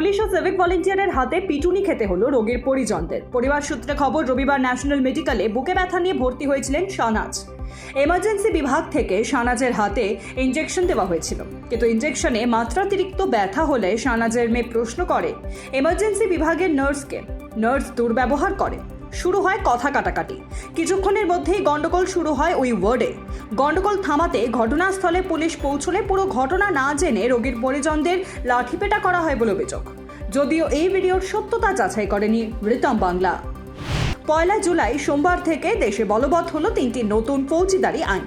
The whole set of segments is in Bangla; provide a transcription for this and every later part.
পুলিশ ও সিভিক ভলেন্টিয়ারের হাতে পিটুনি খেতে হলো রোগীর পরিজনদের। পরিবার সূত্রে খবর, রবিবার ন্যাশনাল মেডিকেলে বুকে ব্যথা নিয়ে ভর্তি হয়েছিলেন শাহনাজ। এমার্জেন্সি বিভাগ থেকে শাহনাজের হাতে ইঞ্জেকশন দেওয়া হয়েছিল। কিন্তু ইঞ্জেকশনে মাত্রাতিরিক্ত ব্যথা হলে শাহনাজের মেয়ে প্রশ্ন করে এমার্জেন্সি বিভাগের নার্সকে নার্স দুর্ব্যবহার করে। শুরু হয় কথা কাটাকাটি। কিছুক্ষণের মধ্যেই গন্ডগোল শুরু হয় ওই ওয়ার্ডে গন্ডগোল থামাতে ঘটনাস্থলে পুলিশ পৌঁছলে পুরো ঘটনা না জেনে রোগীর পরিজনদের লাঠিপেটা করা হয় বলে অভিযোগ। যদিও এই ভিডিওর সত্যতা যাচাই করেনি রিতম বাংলা। পয়লা জুলাই সোমবার থেকে দেশে বলবৎ হলো তিনটি নতুন ফৌজিদারি আইন।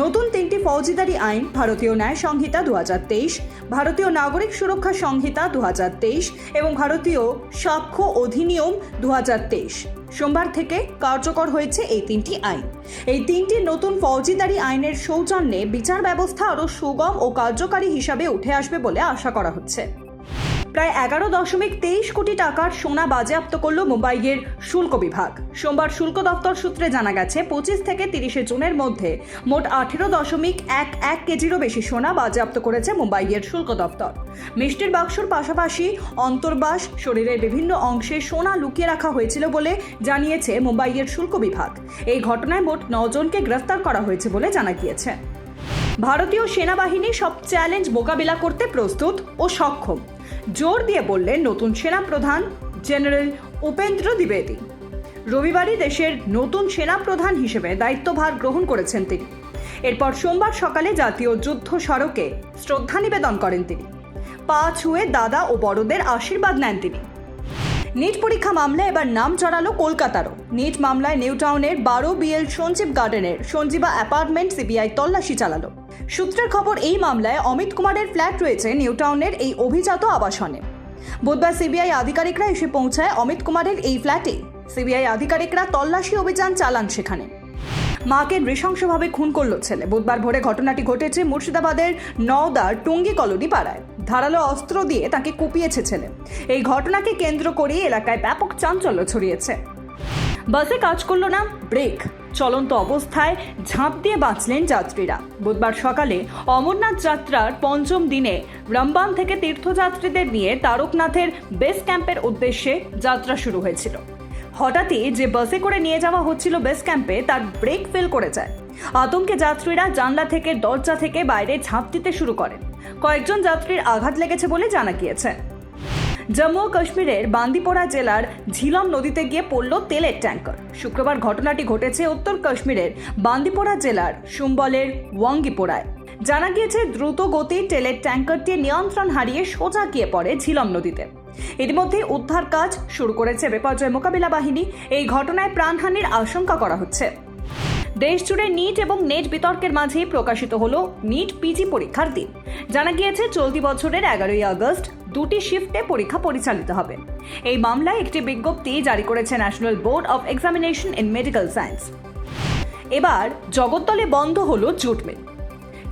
নতুন তিনটি ফৌজিদারি আইন, ভারতীয় ন্যায় সংহিতা দু হাজার তেইশ, ভারতীয় নাগরিক সুরক্ষা সংহিতা দু হাজার তেইশ এবং ভারতীয় সাক্ষ্য অধিনিয়ম দু হাজার তেইশ। সোমবার থেকে কার্যকর হয়েছে এই তিনটি আইন। এই তিনটি নতুন ফৌজিদারি আইনের সৌজন্যে বিচার ব্যবস্থা আরও সুগম ও কার্যকারী হিসাবে উঠে আসবে বলে আশা করা হচ্ছে। প্রায় এগারো দশমিক তেইশ কোটি টাকার সোনা বাজেয়াপ্ত করল মুম্বাইয়ের শুল্ক বিভাগ। সোমবার শুল্ক দপ্তর সূত্রে জানা গেছে, পঁচিশ থেকে তিরিশে জুনের মধ্যে মোট আঠেরো দশমিক এক এক কেজিরও বেশি সোনা বাজেয়াপ্ত করেছে মুম্বাইয়ের শুল্ক দপ্তর। মিষ্টির বাক্সর পাশাপাশি অন্তর্বাস শরীরের বিভিন্ন অংশে সোনা লুকিয়ে রাখা হয়েছিল বলে জানিয়েছে মুম্বাইয়ের শুল্ক বিভাগ। এই ঘটনায় মোট নজনকে গ্রেফতার করা হয়েছে বলে জানা গিয়েছে। ভারতীয় সেনাবাহিনী সব চ্যালেঞ্জ মোকাবিলা করতে প্রস্তুত ও সক্ষম। জোর দিয়ে বললেন নতুন সেনাপ্রধান জেনারেল উপেন্দ্র দ্বিবেদী। রবিবারই দেশের নতুন সেনাপ্রধান হিসেবে দায়িত্বভার গ্রহণ করেছেন তিনি। এরপর সোমবার সকালে জাতীয় যুদ্ধ সড়কে শ্রদ্ধা নিবেদন করেন তিনি। পা ছুঁয়ে দাদা ও বড়দের আশীর্বাদ নেন তিনি। নিট পরীক্ষা মামলায় এবার নাম চড়ালো কলকাতারও। নিট মামলায় নিউ টাউনের বারো বিএল সঞ্জীব গার্ডেনের সঞ্জীবা অ্যাপার্টমেন্ট সিবিআই তল্লাশি চালালো। সূত্রের খবর, এই মামলায় অমিত কুমারের ফ্ল্যাট রয়েছে নিউ টাউনের এই অভিজাত আবাসনে। বুধবার সিবিআই আধিকারিকরা এসে পৌঁছায় অমিত কুমারের এই ফ্ল্যাটে। সিবিআই আধিকারিকরা তল্লাশি অভিযান চালান সেখানে। মাকে নৃশংসভাবে খুন করল ছেলে। বুধবার ভোরে ঘটনাটি ঘটেছে মুর্শিদাবাদের নওদার টুঙ্গি কলোনি পাড়ায়। ধারালো অস্ত্র দিয়ে তাকে কুপিয়েছে ছেলে। এই ঘটনাকে কেন্দ্র করে এলাকায় ব্যাপক চাঞ্চল্য ছড়িয়েছে। বাসে কাজ করল না, ব্রেক। চলন্ত অবস্থায় ঝাঁপ দিয়ে বাঁচলেন যাত্রীরা। বুধবার সকালে অমরনাথ যাত্রার পঞ্চম দিনে রামবান থেকে তীর্থযাত্রীদের নিয়ে তারকনাথের বেস ক্যাম্পের উদ্দেশ্যে যাত্রা শুরু হয়েছিল। হঠাৎই যে বাসে করে নিয়ে যাওয়া হচ্ছিল বেস ক্যাম্পে, তার ব্রেক ফেল করে যায়। আতঙ্কে যাত্রীরা জানলা থেকে, দরজা থেকে বাইরে ঝাঁপ দিতে শুরু করেন কয়েকজন যাত্রীর আঘাত লেগেছে বলে জানা গিয়েছে। জম্মু ও কাশ্মীরের বান্দিপোরা জেলার ঝিলম নদীতে গিয়ে পড়ল তেলের ট্যাঙ্কার। শুক্রবার ঘটনাটি ঘটেছে উত্তর কাশ্মীরের বান্দিপোরা জেলার সুম্বলের ওয়াঙ্গিপোড়ায়। জানা গিয়েছে দ্রুত গতির তেলের ট্যাঙ্কারটি নিয়ন্ত্রণ হারিয়ে সোজা গিয়ে পড়ে ঝিলম নদীতে। ইতিমধ্যে উদ্ধার কাজ শুরু করেছে বিপর্যয় মোকাবিলা বাহিনী। এই ঘটনায় প্রাণহানির আশঙ্কা করা হচ্ছে। দেশ জুড়ে নিট এবং নেট বিতর্কের মাঝেই প্রকাশিত হল নিট পিজি পরীক্ষার দিন। জানা গিয়েছে, চলতি বছরের এগারোই আগস্ট দুটি শিফটে পরীক্ষা পরিচালিত হবে। এই মামলায় একটি বিজ্ঞপ্তি জারি করেছে National Board of Examination in Medical Science. এবার জগদ্দলে বন্ধ হলো jute mill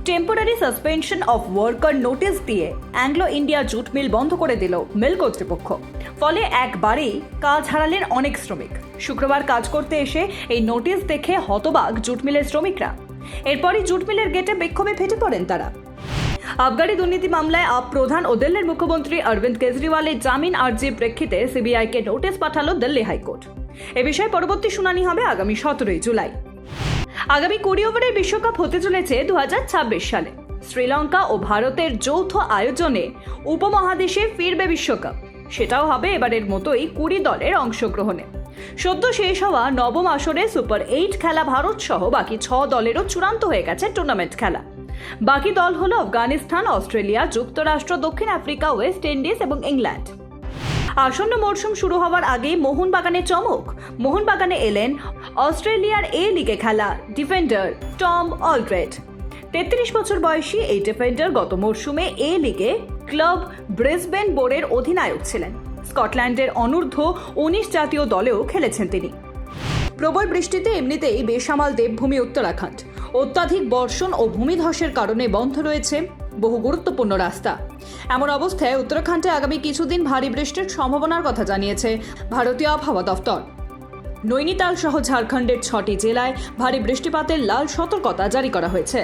temporary suspension of worker notice দিয়ে অ্যাংলো ইন্ডিয়া জুট মিল বন্ধ করে দিল মিল কর্তৃপক্ষ। ফলে একবারেই কাজ হারালেন অনেক শ্রমিক। শুক্রবার কাজ করতে এসে এই নোটিশ দেখে হতবাক জুট মিলের শ্রমিকরা। এরপরই জুট মিলের গেটে বিক্ষোভে ফেটে পড়েন তারা। আবগারি দুর্নীতি মামলায় আপ প্রধান ও দিল্লির মুখ্যমন্ত্রী অরবিন্দ কেজরিওয়ালের জামিন আর্জির প্রেক্ষিতে সিবিআইকে নোটিশ পাঠালো দিল্লি হাইকোর্ট। এ বিষয়ে পরবর্তী শুনানি হবে আগামী সতেরোই জুলাই। আগামী কুড়ি ওভারের বিশ্বকাপ হতে চলেছে দুহাজার ছাব্বিশ সালে। শ্রীলঙ্কা ও ভারতের যৌথ আয়োজনে উপমহাদেশে ফিরবে বিশ্বকাপ। সেটাও হবে এবারের মতোই কুড়ি দলের অংশগ্রহণে। সদ্য শেষ হওয়া নবম আসরে সুপার এইট খেলা ভারত সহ বাকি ছ দলেরও চূড়ান্ত হয়ে গেছে টুর্নামেন্ট খেলা। বাকি দল হল আফগানিস্তান, অস্ট্রেলিয়া, যুক্তরাষ্ট্র, দক্ষিণ আফ্রিকা, ওয়েস্ট ইন্ডিজ এবং ইংল্যান্ড। আসন্ন মরশুম শুরু হওয়ার আগেই মোহনবাগানে চমক। মোহনবাগানে এলেন অস্ট্রেলিয়ার এ লিগে খেলা, ডিফেন্ডার টম অলড্রেড তেত্রিশ বছর বয়সী এই ডিফেন্ডার গত মরশুমে এ লিগে ক্লাব ব্রিসবেন বোর্ডের অধিনায়ক ছিলেন। স্কটল্যান্ডের অনূর্ধ্ব উনিশ জাতীয় দলেও খেলেছেন তিনি। প্রবল বৃষ্টিতে এমনিতেই বেসামাল দেবভূমি উত্তরাখণ্ড। অত্যাধিক বর্ষণ ও ভূমিধসের কারণে বন্ধ রয়েছে বহু গুরুত্বপূর্ণ রাস্তা। এমন অবস্থায় উত্তরাখণ্ডে আগামী কিছুদিন ভারী বৃষ্টির সম্ভাবনার কথা জানিয়েছে ভারতীয় আবহাওয়া দফতর নৈনিতাল সহ ঝাড়খণ্ডের ছটি জেলায় ভারী বৃষ্টিপাতের লাল সতর্কতা জারি করা হয়েছে।